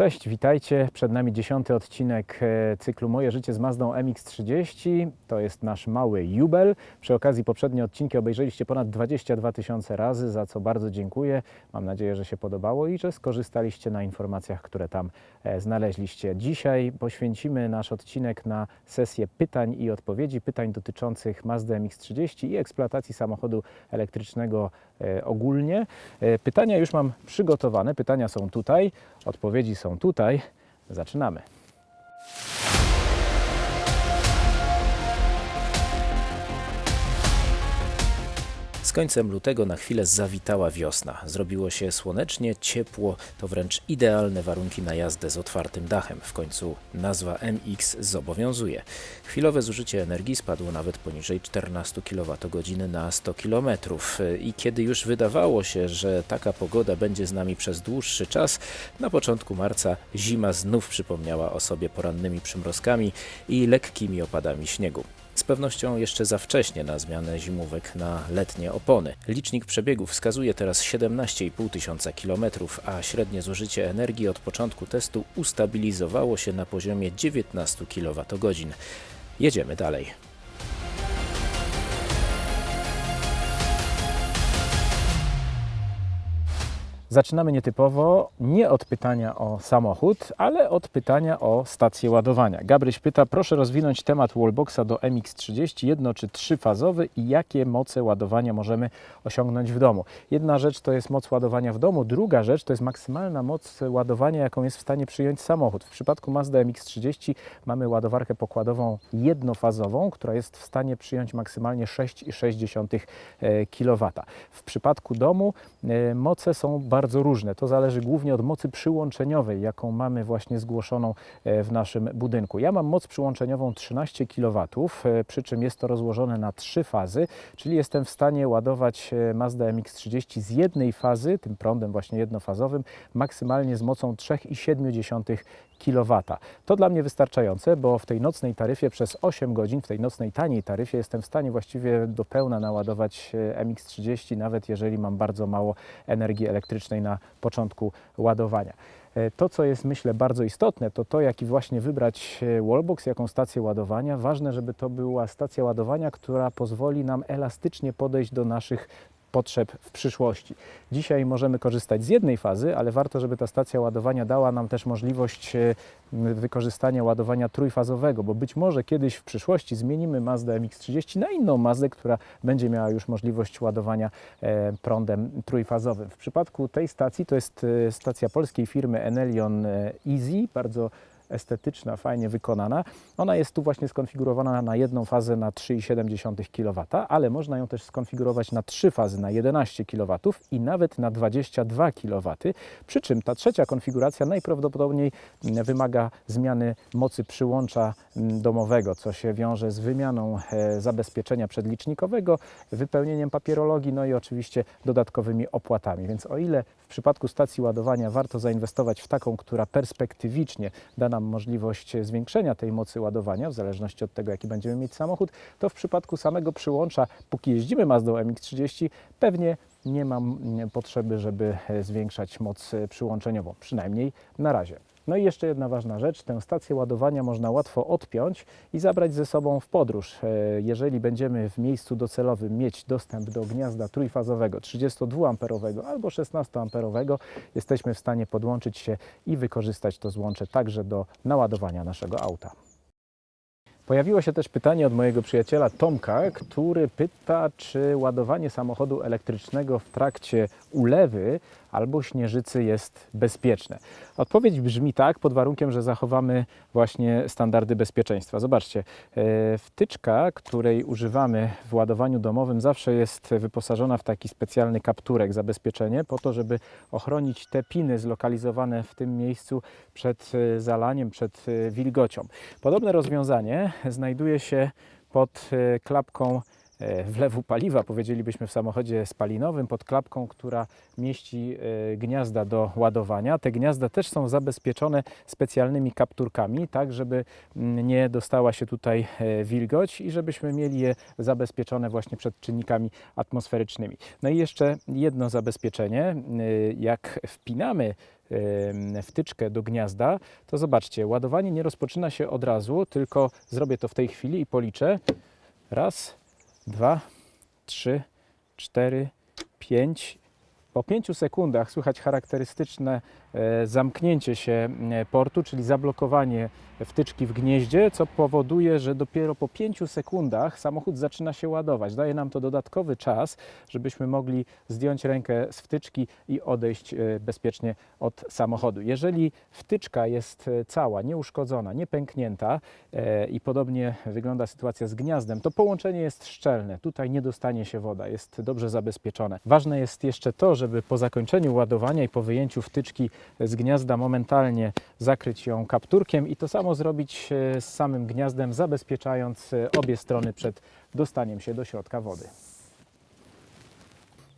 Cześć, witajcie. Przed nami dziesiąty odcinek e, cyklu Moje życie z Mazdą MX-30. To jest nasz mały jubel. Przy okazji poprzednie odcinki obejrzeliście ponad 22 tysiące razy, za co bardzo dziękuję. Mam nadzieję, że się podobało i że skorzystaliście na informacjach, które tam e, znaleźliście. Dzisiaj poświęcimy nasz odcinek na sesję pytań i odpowiedzi, pytań dotyczących Mazdy MX-30 i eksploatacji samochodu elektrycznego e, ogólnie. Pytania już mam przygotowane, pytania są tutaj, odpowiedzi są tutaj. Zaczynamy. Z końcem lutego na chwilę zawitała wiosna. Zrobiło się słonecznie, ciepło, to wręcz idealne warunki na jazdę z otwartym dachem. W końcu nazwa MX zobowiązuje. Chwilowe zużycie energii spadło nawet poniżej 14 kWh na 100 km. I kiedy już wydawało się, że taka pogoda będzie z nami przez dłuższy czas, na początku marca zima znów przypomniała o sobie porannymi przymrozkami i lekkimi opadami śniegu. Z pewnością jeszcze za wcześnie na zmianę zimówek na letnie opony. Licznik przebiegów wskazuje teraz 17,5 tysiąca kilometrów, a średnie zużycie energii od początku testu ustabilizowało się na poziomie 19 kWh. Jedziemy dalej. Zaczynamy nietypowo, nie od pytania o samochód, ale od pytania o stację ładowania. Gabryś pyta, proszę rozwinąć temat wallboxa do MX30, jedno czy trzyfazowy i jakie moce ładowania możemy osiągnąć w domu. Jedna rzecz to jest moc ładowania w domu, druga rzecz to jest maksymalna moc ładowania, jaką jest w stanie przyjąć samochód. W przypadku Mazda MX30 mamy ładowarkę pokładową jednofazową, która jest w stanie przyjąć maksymalnie 6,6 kW. W przypadku domu e, moce są bardzo różne. To zależy głównie od mocy przyłączeniowej, jaką mamy właśnie zgłoszoną e, w naszym budynku. Ja mam moc przyłączeniową 13 kW, e, przy czym jest to rozłożone na trzy fazy, czyli jestem w stanie ładować e, Mazda MX-30 z jednej fazy, tym prądem właśnie jednofazowym, maksymalnie z mocą 3,7 kW. To dla mnie wystarczające, bo w tej nocnej taryfie przez 8 godzin, w tej nocnej taniej taryfie jestem w stanie właściwie do pełna naładować e, MX-30, nawet jeżeli mam bardzo mało energii elektrycznej na początku ładowania. E, To, co jest myślę bardzo istotne, to to, jaki właśnie wybrać e, wallbox, jaką stację ładowania. Ważne, żeby to była stacja ładowania, która pozwoli nam elastycznie podejść do naszych potrzeb w przyszłości. Dzisiaj możemy korzystać z jednej fazy, ale warto, żeby ta stacja ładowania dała nam też możliwość e, wykorzystania ładowania trójfazowego, bo być może kiedyś w przyszłości zmienimy Mazdę MX-30 na inną Mazdę, która będzie miała już możliwość ładowania e, prądem trójfazowym. W przypadku tej stacji to jest e, stacja polskiej firmy Enelion Easy, bardzo estetyczna, fajnie wykonana. Ona jest tu właśnie skonfigurowana na jedną fazę na 3,7 kW, ale można ją też skonfigurować na trzy fazy na 11 kW i nawet na 22 kW. Przy czym ta trzecia konfiguracja najprawdopodobniej mm, wymaga zmiany mocy przyłącza mm, domowego, co się wiąże z wymianą e, zabezpieczenia przedlicznikowego, wypełnieniem papierologii, no i oczywiście dodatkowymi opłatami. Więc o ile przypadku stacji ładowania warto zainwestować w taką, która perspektywicznie da nam możliwość zwiększenia tej mocy ładowania, w zależności od tego, jaki będziemy mieć samochód, to w przypadku samego przyłącza, póki jeździmy Mazdą MX-30, pewnie nie mam potrzeby, żeby zwiększać moc przyłączeniową, przynajmniej na razie. No i jeszcze jedna ważna rzecz, tę stację ładowania można łatwo odpiąć i zabrać ze sobą w podróż. E, Jeżeli będziemy w miejscu docelowym mieć dostęp do gniazda trójfazowego 32A albo 16A, jesteśmy w stanie podłączyć się i wykorzystać to złącze także do naładowania naszego auta. Pojawiło się też pytanie od mojego przyjaciela Tomka, który pyta, czy ładowanie samochodu elektrycznego w trakcie ulewy albo śnieżycy jest bezpieczne. Odpowiedź brzmi tak, pod warunkiem, że zachowamy właśnie standardy bezpieczeństwa. Zobaczcie, e, wtyczka, której używamy w ładowaniu domowym, zawsze jest wyposażona w taki specjalny kapturek, zabezpieczenie, po to, żeby ochronić te piny zlokalizowane w tym miejscu przed e, zalaniem, przed e, wilgocią. Podobne rozwiązanie znajduje się pod klapką wlewu paliwa, powiedzielibyśmy w samochodzie spalinowym, pod klapką, która mieści e, gniazda do ładowania. Te gniazda też są zabezpieczone specjalnymi kapturkami, tak żeby mm, nie dostała się tutaj e, wilgoć i żebyśmy mieli je zabezpieczone właśnie przed czynnikami atmosferycznymi. No i jeszcze jedno zabezpieczenie. E, Jak wpinamy wtyczkę do gniazda, to zobaczcie, ładowanie nie rozpoczyna się od razu, tylko zrobię to w tej chwili i policzę. Raz, dwa, trzy, cztery, pięć. Po pięciu sekundach słychać charakterystyczne zamknięcie się e, portu, czyli zablokowanie wtyczki w gnieździe, co powoduje, że dopiero po pięciu sekundach samochód zaczyna się ładować. Daje nam to dodatkowy czas, żebyśmy mogli zdjąć rękę z wtyczki i odejść e, bezpiecznie od samochodu. Jeżeli wtyczka jest e, cała, nieuszkodzona, niepęknięta e, i podobnie wygląda sytuacja z gniazdem, to połączenie jest szczelne. Tutaj nie dostanie się woda, jest dobrze zabezpieczone. Ważne jest jeszcze to, żeby po zakończeniu ładowania i po wyjęciu wtyczki z gniazda momentalnie zakryć ją kapturkiem i to samo zrobić e, z samym gniazdem, zabezpieczając e, obie strony przed dostaniem się do środka wody.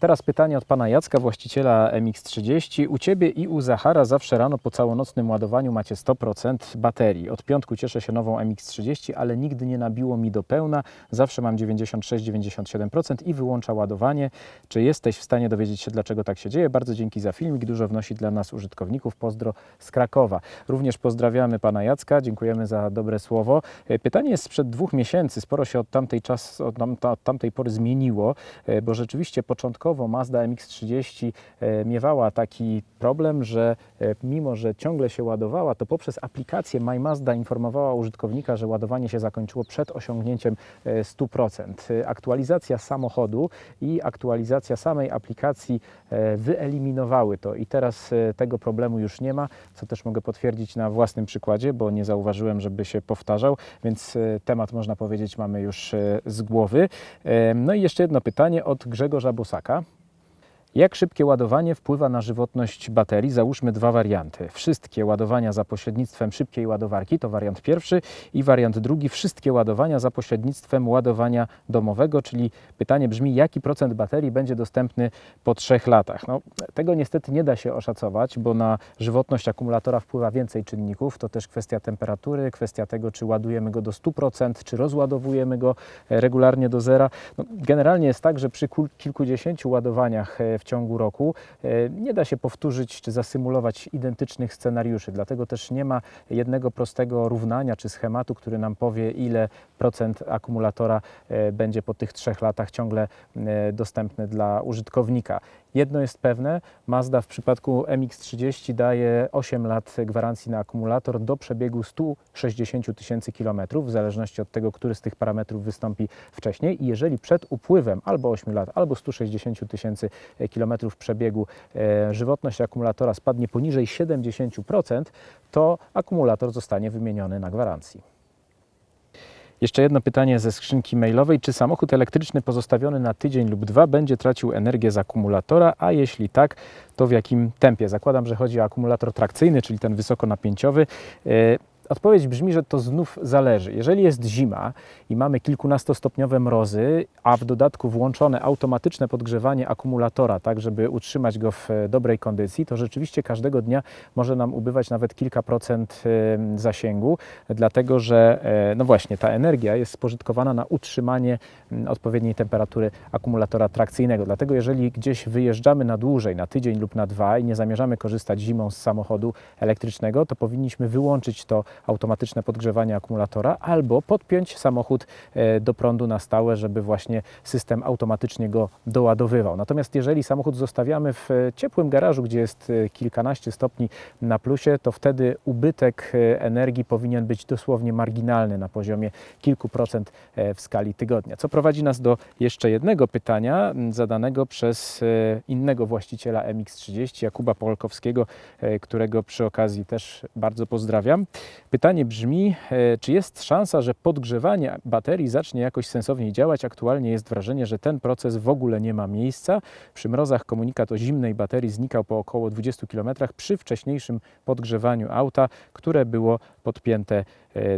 Teraz pytanie od pana Jacka, właściciela MX30. U ciebie i u Zachara zawsze rano po całonocnym ładowaniu macie 100% baterii. Od piątku cieszę się nową MX30, ale nigdy nie nabiło mi do pełna. Zawsze mam 96-97% i wyłącza ładowanie. Czy jesteś w stanie dowiedzieć się, dlaczego tak się dzieje? Bardzo dzięki za filmik. Dużo wnosi dla nas użytkowników. Pozdro z Krakowa. Również pozdrawiamy pana Jacka. Dziękujemy za dobre słowo. E, Pytanie jest sprzed dwóch miesięcy. Sporo się od tamtej, czas, od od tamtej pory zmieniło, e, bo rzeczywiście początkowo Mazda MX-30 e, miewała taki problem, że e, mimo, że ciągle się ładowała, to poprzez aplikację My Mazda informowała użytkownika, że ładowanie się zakończyło przed osiągnięciem e, 100%. E, Aktualizacja samochodu i aktualizacja samej aplikacji wyeliminowały to i teraz tego problemu już nie ma, co też mogę potwierdzić na własnym przykładzie, bo nie zauważyłem, żeby się powtarzał, więc temat można powiedzieć mamy już z głowy. No i jeszcze jedno pytanie od Grzegorza Bosaka. Jak szybkie ładowanie wpływa na żywotność baterii? Załóżmy dwa warianty. Wszystkie ładowania za pośrednictwem szybkiej ładowarki to wariant pierwszy i wariant drugi wszystkie ładowania za pośrednictwem ładowania domowego, czyli pytanie brzmi, jaki procent baterii będzie dostępny po trzech latach? No, tego niestety nie da się oszacować, bo na żywotność akumulatora wpływa więcej czynników. To też kwestia temperatury, kwestia tego, czy ładujemy go do 100%, czy rozładowujemy go e, regularnie do zera. No, generalnie jest tak, że przy kilkudziesięciu ładowaniach e, w ciągu roku e, nie da się powtórzyć czy zasymulować identycznych scenariuszy. Dlatego też nie ma jednego prostego równania czy schematu, który nam powie, ile procent akumulatora e, będzie po tych trzech latach ciągle e, dostępny dla użytkownika. Jedno jest pewne, Mazda w przypadku MX-30 daje 8 lat gwarancji na akumulator do przebiegu 160 tysięcy kilometrów, w zależności od tego, który z tych parametrów wystąpi wcześniej. I jeżeli przed upływem albo 8 lat, albo 160 tysięcy kilometrów przebiegu e, żywotność akumulatora spadnie poniżej 70%, to akumulator zostanie wymieniony na gwarancji. Jeszcze jedno pytanie ze skrzynki mailowej. Czy samochód elektryczny pozostawiony na tydzień lub dwa będzie tracił energię z akumulatora, a jeśli tak, to w jakim tempie? Zakładam, że chodzi o akumulator trakcyjny, czyli ten wysokonapięciowy. Odpowiedź brzmi, że to znów zależy. Jeżeli jest zima i mamy kilkunastostopniowe mrozy, a w dodatku włączone automatyczne podgrzewanie akumulatora, tak żeby utrzymać go w e, dobrej kondycji, to rzeczywiście każdego dnia może nam ubywać nawet kilka procent e, zasięgu, dlatego że e, no właśnie ta energia jest spożytkowana na utrzymanie odpowiedniej temperatury akumulatora trakcyjnego. Dlatego jeżeli gdzieś wyjeżdżamy na dłużej, na tydzień lub na dwa i nie zamierzamy korzystać zimą z samochodu elektrycznego, to powinniśmy wyłączyć to automatyczne podgrzewanie akumulatora albo podpiąć samochód e, do prądu na stałe, żeby właśnie system automatycznie go doładowywał. Natomiast jeżeli samochód zostawiamy w e, ciepłym garażu, gdzie jest e, kilkanaście stopni na plusie, to wtedy ubytek energii powinien być dosłownie marginalny na poziomie kilku procent w skali tygodnia. Co prowadzi nas do jeszcze jednego pytania zadanego przez innego właściciela MX30, Jakuba Polkowskiego, którego przy okazji też bardzo pozdrawiam. Pytanie brzmi, e, czy jest szansa, że podgrzewanie baterii zacznie jakoś sensowniej działać? Aktualnie jest wrażenie, że ten proces w ogóle nie ma miejsca. Przy mrozach komunikat o zimnej baterii znikał po około 20 km przy wcześniejszym podgrzewaniu auta, które było podpięte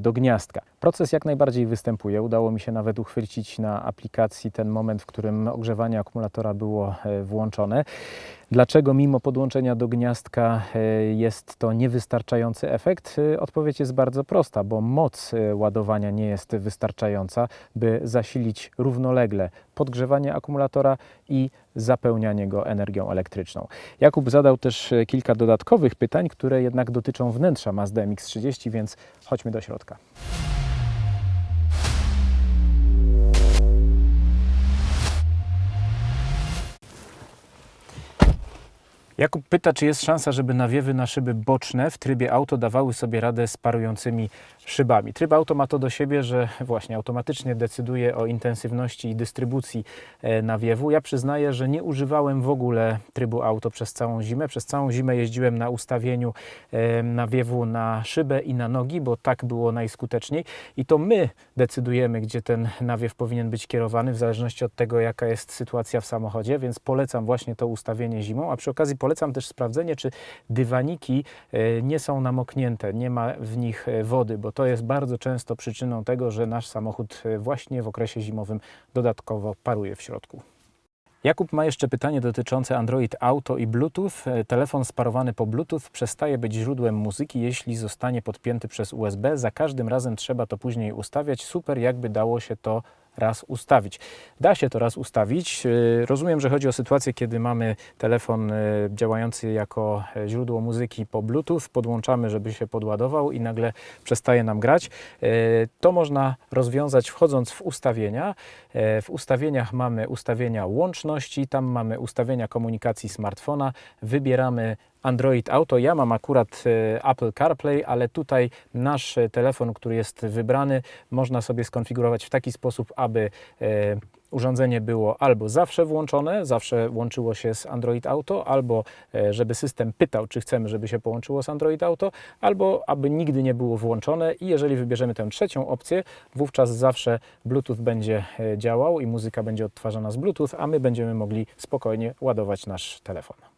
do gniazdka. Proces jak najbardziej występuje. Udało mi się nawet uchwycić na aplikacji ten moment, w którym ogrzewanie akumulatora było e, włączone. Dlaczego mimo podłączenia do gniazdka e, jest to niewystarczający efekt? E, Odpowiedź jest bardzo prosta, bo moc e, ładowania nie jest wystarczająca, by zasilić równolegle podgrzewanie akumulatora i zapełnianie go energią elektryczną. Jakub zadał też e, kilka dodatkowych pytań, które jednak dotyczą wnętrza Mazda MX-30, więc chodźmy do środka. Jakub pyta, czy jest szansa, żeby nawiewy na szyby boczne w trybie auto dawały sobie radę z parującymi szybami. Tryb auto ma to do siebie, że właśnie automatycznie decyduje o intensywności i dystrybucji e, nawiewu. Ja przyznaję, że nie używałem w ogóle trybu auto przez całą zimę. Przez całą zimę jeździłem na ustawieniu e, nawiewu na szybę i na nogi, bo tak było najskuteczniej. I to my decydujemy, gdzie ten nawiew powinien być kierowany, w zależności od tego, jaka jest sytuacja w samochodzie, więc polecam właśnie to ustawienie zimą, a przy okazji polecam też sprawdzenie, czy dywaniki e, nie są namoknięte, nie ma w nich wody, bo to jest bardzo często przyczyną tego, że nasz samochód e, właśnie w okresie zimowym dodatkowo paruje w środku. Jakub ma jeszcze pytanie dotyczące Android Auto i Bluetooth. E, Telefon sparowany po Bluetooth przestaje być źródłem muzyki, jeśli zostanie podpięty przez USB. Za każdym razem trzeba to później ustawiać. Super, jakby dało się to raz ustawić. Da się to raz ustawić. E, Rozumiem, że chodzi o sytuację, kiedy mamy telefon e, działający jako e, źródło muzyki po Bluetooth, podłączamy, żeby się podładował i nagle przestaje nam grać. E, To można rozwiązać wchodząc w ustawienia. E, W ustawieniach mamy ustawienia łączności, tam mamy ustawienia komunikacji smartfona. Wybieramy Android Auto. Ja mam akurat e, Apple CarPlay, ale tutaj nasz e, telefon, który jest wybrany, można sobie skonfigurować w taki sposób, aby e, urządzenie było albo zawsze włączone, zawsze łączyło się z Android Auto, albo żeby system pytał, czy chcemy, żeby się połączyło z Android Auto, albo aby nigdy nie było włączone i jeżeli wybierzemy tę trzecią opcję, wówczas zawsze Bluetooth będzie działał i muzyka będzie odtwarzana z Bluetooth, a my będziemy mogli spokojnie ładować nasz telefon.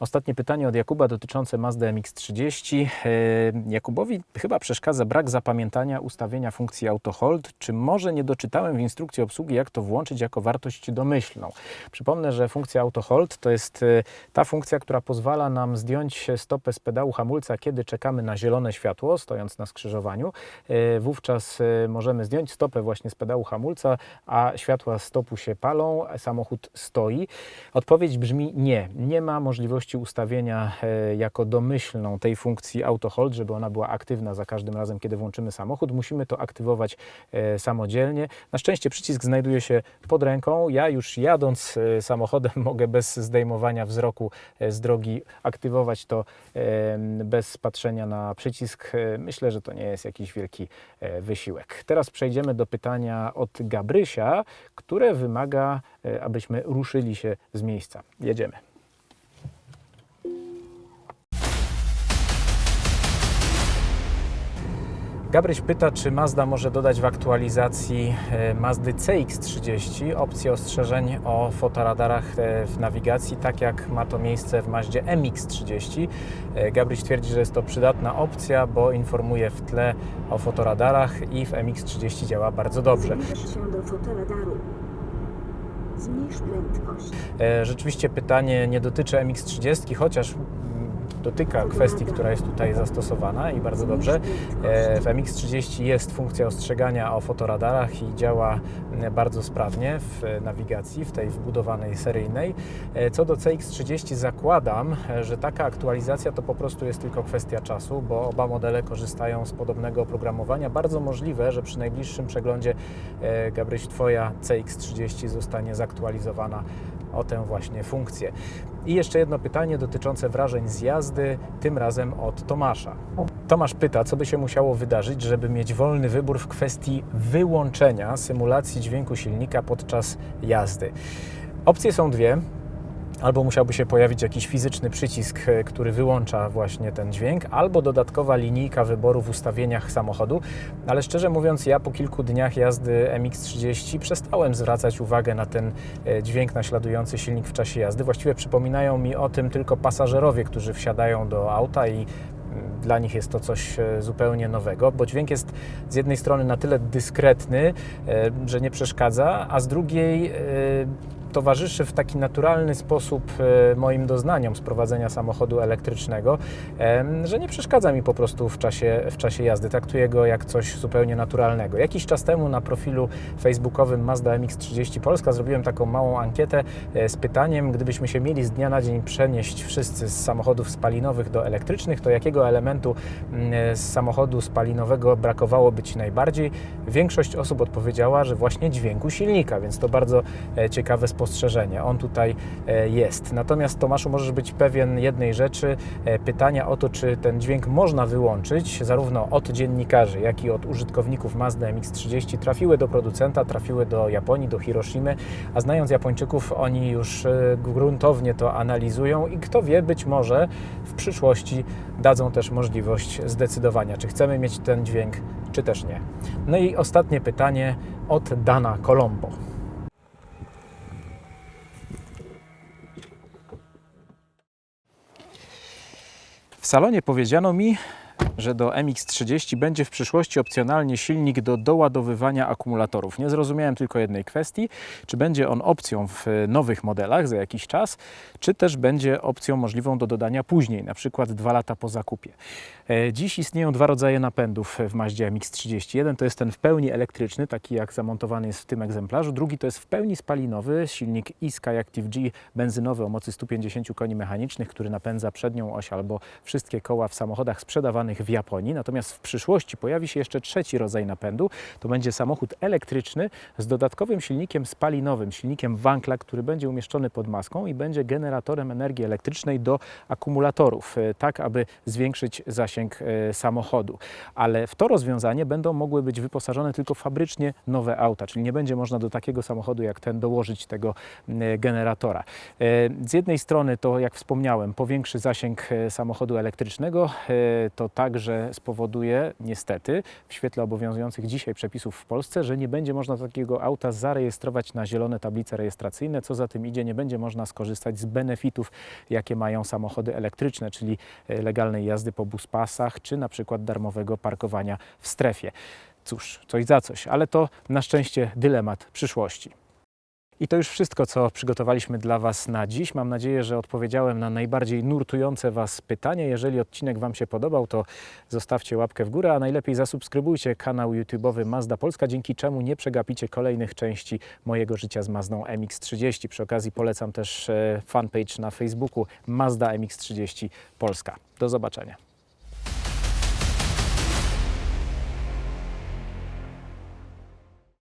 Ostatnie pytanie od Jakuba dotyczące Mazda MX-30. E, Jakubowi chyba przeszkadza brak zapamiętania ustawienia funkcji Auto Hold. Czy może nie doczytałem w instrukcji obsługi, jak to włączyć jako wartość domyślną? Przypomnę, że funkcja Auto Hold to jest e, ta funkcja, która pozwala nam zdjąć stopę z pedału hamulca, kiedy czekamy na zielone światło, stojąc na skrzyżowaniu. E, Wówczas możemy zdjąć stopę właśnie z pedału hamulca, a światła stopu się palą, samochód stoi. Odpowiedź brzmi nie. Nie ma możliwości ustawienia e, jako domyślną tej funkcji Auto Hold, żeby ona była aktywna za każdym razem, kiedy włączymy samochód. Musimy to aktywować e, samodzielnie. Na szczęście przycisk znajduje się pod ręką. Ja już jadąc e, samochodem mogę bez zdejmowania wzroku z drogi aktywować to bez patrzenia na przycisk. Myślę, że to nie jest jakiś wielki wysiłek. Teraz przejdziemy do pytania od Gabrysia, które wymaga, abyśmy ruszyli się z miejsca. Jedziemy. Gabryś pyta, czy Mazda może dodać w aktualizacji e, Mazdy CX-30 opcję ostrzeżeń o fotoradarach e, w nawigacji, tak jak ma to miejsce w Mazdzie MX-30. E, Gabryś twierdzi, że jest to przydatna opcja, bo informuje w tle o fotoradarach i w MX-30 działa bardzo dobrze. Zbliż się do fotoradaru. Zmniejsz prędkość. Rzeczywiście pytanie nie dotyczy MX-30, chociaż dotyka kwestii, która jest tutaj zastosowana i bardzo dobrze. E, W MX-30 jest funkcja ostrzegania o fotoradarach i działa mm, bardzo sprawnie w e, nawigacji, w tej wbudowanej seryjnej. E, Co do CX-30 zakładam, e, że taka aktualizacja to po prostu jest tylko kwestia czasu, bo oba modele korzystają z podobnego oprogramowania. Bardzo możliwe, że przy najbliższym przeglądzie e, Gabryś, Twoja CX-30 zostanie zaktualizowana o tę właśnie funkcję. I jeszcze jedno pytanie dotyczące wrażeń z jazdy, tym razem od Tomasza. Tomasz pyta, co by się musiało wydarzyć, żeby mieć wolny wybór w kwestii wyłączenia symulacji dźwięku silnika podczas jazdy. Opcje są dwie. Albo musiałby się pojawić jakiś fizyczny przycisk, e, który wyłącza właśnie ten dźwięk, albo dodatkowa linijka wyboru w ustawieniach samochodu. Ale szczerze mówiąc, ja po kilku dniach jazdy MX-30 przestałem zwracać uwagę na ten e, dźwięk naśladujący silnik w czasie jazdy. Właściwie przypominają mi o tym tylko pasażerowie, którzy wsiadają do auta i Dla nich jest to coś e, zupełnie nowego, bo dźwięk jest z jednej strony na tyle dyskretny, że nie przeszkadza, a z drugiej towarzyszy w taki naturalny sposób e, moim doznaniom z prowadzenia samochodu elektrycznego, że nie przeszkadza mi po prostu w czasie, w czasie jazdy. Traktuję go jak coś zupełnie naturalnego. Jakiś czas temu na profilu facebookowym Mazda MX-30 Polska zrobiłem taką małą ankietę e, z pytaniem, gdybyśmy się mieli z dnia na dzień przenieść wszyscy z samochodów spalinowych do elektrycznych, to jakiego elementu mm, z samochodu spalinowego brakowałoby Ci najbardziej? Większość osób odpowiedziała, że właśnie dźwięku silnika, więc to bardzo e, ciekawe spostrzeżenie. On tutaj e, jest. Natomiast Tomaszu możesz być pewien jednej rzeczy, e, pytania o to, czy ten dźwięk można wyłączyć, zarówno od dziennikarzy, jak i od użytkowników Mazda MX-30 trafiły do producenta, trafiły do Japonii, do Hiroshimy, a znając Japończyków, oni już e, gruntownie to analizują i kto wie, być może w przyszłości dadzą też możliwość zdecydowania, czy chcemy mieć ten dźwięk, czy też nie. No i ostatnie pytanie od Dana Colombo. W salonie powiedziano mi, że do MX30 będzie w przyszłości opcjonalnie silnik do doładowywania akumulatorów. Nie zrozumiałem tylko jednej kwestii, czy będzie on opcją w nowych modelach za jakiś czas, czy też będzie opcją możliwą do dodania później, na przykład dwa lata po zakupie. E, Dziś istnieją dwa rodzaje napędów w Maździe MX30. Jeden to jest ten w pełni elektryczny, taki jak zamontowany jest w tym egzemplarzu. Drugi to jest w pełni spalinowy, silnik e-Sky Active G benzynowy o mocy 150 koni mechanicznych, który napędza przednią oś albo wszystkie koła w samochodach sprzedawanych w Japonii. Natomiast w przyszłości pojawi się jeszcze trzeci rodzaj napędu. To będzie samochód elektryczny z dodatkowym silnikiem spalinowym, silnikiem Wankla, który będzie umieszczony pod maską i będzie generatorem energii elektrycznej do akumulatorów, e, tak aby zwiększyć zasięg e, samochodu. Ale w to rozwiązanie będą mogły być wyposażone tylko fabrycznie nowe auta, czyli nie będzie można do takiego samochodu jak ten dołożyć tego m, generatora. E, Z jednej strony to, jak wspomniałem, powiększy zasięg e, samochodu elektrycznego, e, to także spowoduje niestety w świetle obowiązujących dzisiaj przepisów w Polsce, że nie będzie można takiego auta zarejestrować na zielone tablice rejestracyjne. Co za tym idzie, nie będzie można skorzystać z benefitów, jakie mają samochody elektryczne, czyli e, legalnej jazdy po buspasach, czy na przykład darmowego parkowania w strefie. Cóż, coś za coś, ale to na szczęście dylemat przyszłości. I to już wszystko, co przygotowaliśmy dla Was na dziś. Mam nadzieję, że odpowiedziałem na najbardziej nurtujące Was pytania. Jeżeli odcinek Wam się podobał, to zostawcie łapkę w górę, a najlepiej zasubskrybujcie kanał YouTube'owy Mazda Polska, dzięki czemu nie przegapicie kolejnych części mojego życia z Mazdą MX-30. Przy okazji polecam też e, fanpage na Facebooku Mazda MX-30 Polska. Do zobaczenia.